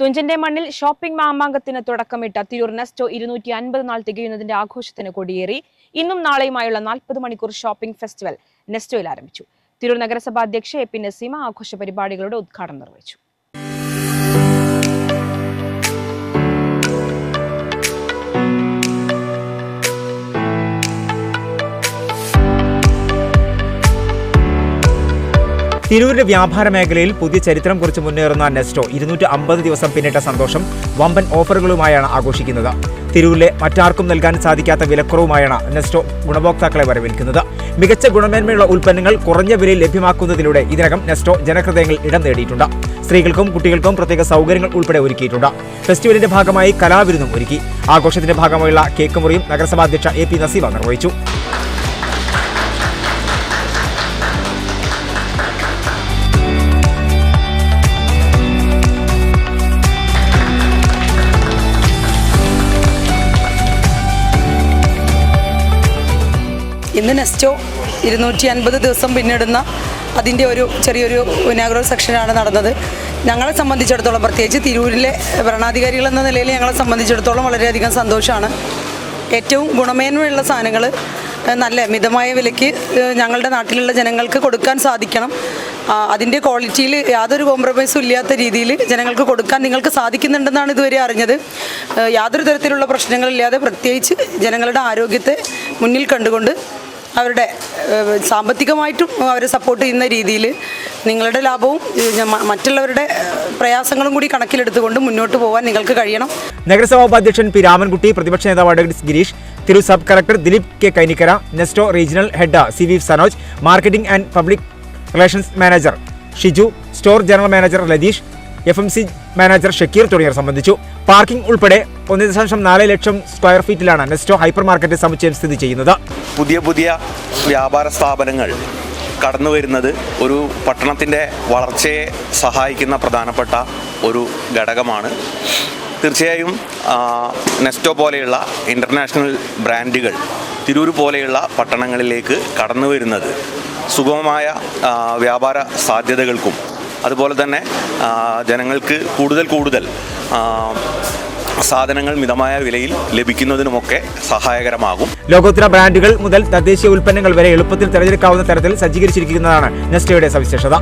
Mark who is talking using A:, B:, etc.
A: തുഞ്ചന്റെ മണ്ണിൽ ഷോപ്പിംഗ് മാമാങ്കത്തിന് തുടക്കമിട്ട തിരൂർ നെസ്റ്റോ ഇരുന്നൂറ്റി അൻപത് നാൾ തികയുന്നതിന്റെ ആഘോഷത്തിന് കൊടിയേറി. ഇന്നും നാളെയുമായുള്ള നാൽപ്പത് മണിക്കൂർ ഷോപ്പിംഗ് ഫെസ്റ്റിവൽ നെസ്റ്റോയിൽ ആരംഭിച്ചു. തിരൂർ നഗരസഭാ അധ്യക്ഷ എ പി നസീമ ആഘോഷ പരിപാടികളുടെ ഉദ്ഘാടനം നിർവഹിച്ചു.
B: തിരൂരിന്റെ വ്യാപാര മേഖലയിൽ പുതിയ ചരിത്രം കുറിച്ച് മുന്നേറുന്ന നെസ്റ്റോ ഇരുന്നൂറ്റി അമ്പത് ദിവസം പിന്നിട്ട സന്തോഷം വമ്പൻ ഓഫറുകളുമായാണ് ആഘോഷിക്കുന്നത്. തിരൂരിലെ മറ്റാർക്കും നൽകാൻ സാധിക്കാത്ത വിലക്കുറവുമായാണ് നെസ്റ്റോ ഗുണഭോക്താക്കളെ വരവേൽക്കുന്നത്. മികച്ച ഗുണമേന്മയുള്ള ഉൽപ്പന്നങ്ങൾ കുറഞ്ഞ വിലയിൽ ലഭ്യമാക്കുന്നതിലൂടെ ഇതിനകം നെസ്റ്റോ ജനഹൃദയങ്ങളിൽ ഇടം നേടിയിട്ടുണ്ട്. സ്ത്രീകൾക്കും കുട്ടികൾക്കും പ്രത്യേക സൗകര്യങ്ങൾ ഉൾപ്പെടെ ഒരുക്കിയിട്ടുണ്ട്. ഫെസ്റ്റിവലിന്റെ ഭാഗമായി കലാവിരുന്നും ഒരുക്കി. ആഘോഷത്തിന്റെ ഭാഗമായുള്ള കേക്ക് മുറിയും നഗരസഭാ അധ്യക്ഷ എ പി നസീബ നിർവഹിച്ചു.
C: ഇന്ന് നെസ്റ്റോ ഇരുന്നൂറ്റി അൻപത് ദിവസം പിന്നിടുന്ന അതിന്റെ ഒരു ചെറിയൊരു ഇനാഗുറൽ സെക്ഷനാണ് നടന്നത്. ഞങ്ങളെ സംബന്ധിച്ചിടത്തോളം പ്രത്യേകിച്ച് തിരൂരിലെ ഭരണാധികാരികൾ എന്ന നിലയിൽ ഞങ്ങളെ സംബന്ധിച്ചിടത്തോളം വളരെയധികം സന്തോഷമാണ്. ഏറ്റവും ഗുണമേന്മയുള്ള സാധനങ്ങൾ നല്ല മിതമായ വിലയ്ക്ക് ഞങ്ങളുടെ നാട്ടിലുള്ള ജനങ്ങൾക്ക് കൊടുക്കാൻ സാധിക്കണം. അതിന്റെ ക്വാളിറ്റിയിൽ യാതൊരു കോംപ്രമൈസും ഇല്ലാത്ത രീതിയിൽ ജനങ്ങൾക്ക് കൊടുക്കാൻ നിങ്ങൾക്ക് സാധിക്കുന്നുണ്ടെന്നാണ് ഇതുവരെ അറിഞ്ഞത്. യാതൊരു തരത്തിലുള്ള പ്രശ്നങ്ങളില്ലാതെ പ്രത്യേകിച്ച് ജനങ്ങളുടെ ആരോഗ്യത്തെ മുന്നിൽ കണ്ടുകൊണ്ട് അവരുടെ സാമ്പത്തികമായിട്ടും അവരെ സപ്പോർട്ട് ചെയ്യുന്ന രീതിയിൽ നിങ്ങളുടെ ലാഭവും മറ്റുള്ളവരുടെ പ്രയാസങ്ങളും കൂടി കണക്കിലെടുത്തുകൊണ്ട് മുന്നോട്ട് പോകാൻ നിങ്ങൾക്ക് കഴിയണം.
B: നഗരസഭാ ഉപാധ്യക്ഷൻ പി രാമൻകുട്ടി പ്രതിപക്ഷ നേതാവ് advocate Girish Thiru sub collector Dileep K Kainikkara Nesto regional head C V Sanoj marketing and public relations manager Shiju store general manager Latheesh F M C manager Shakeer തുടങ്ങിയവർ സംബന്ധിച്ചു. പാർക്കിംഗ് ഉൾപ്പെടെ ഒന്ന് ദശാംശം നാല് ലക്ഷം square ഫീറ്റിലാണ് Nesto hypermarket സമുച്ചയം സ്ഥിതി ചെയ്യുന്നത്.
D: പുതിയ പുതിയ വ്യാപാര സ്ഥാപനങ്ങൾ കടന്നു വരുന്നത് ഒരു പട്ടണത്തിന്റെ വളർച്ചയെ സഹായിക്കുന്ന പ്രധാനപ്പെട്ട ഒരു ഘടകമാണ്. തീർച്ചയായും നെസ്റ്റോ പോലെയുള്ള ഇന്റർനാഷണൽ ബ്രാൻഡുകൾ തിരൂർ പോലെയുള്ള പട്ടണങ്ങളിലേക്ക് കടന്നു വരുന്നത് സുഗമമായ വ്യാപാര സാധ്യതകൾക്കും അതുപോലെ തന്നെ ജനങ്ങൾക്ക് കൂടുതൽ കൂടുതൽ സാധനങ്ങൾ മിതമായ വിലയിൽ ലഭിക്കുന്നതിനുമൊക്കെ സഹായകരമാകും.
B: ലോകോത്തര ബ്രാൻഡുകൾ മുതൽ തദ്ദേശീയ ഉൽപ്പന്നങ്ങൾ വരെ എളുപ്പത്തിൽ തിരഞ്ഞെടുക്കാവുന്ന തരത്തിൽ സജ്ജീകരിച്ചിരിക്കുന്നതാണ് നെസ്റ്റയുടെ സവിശേഷത.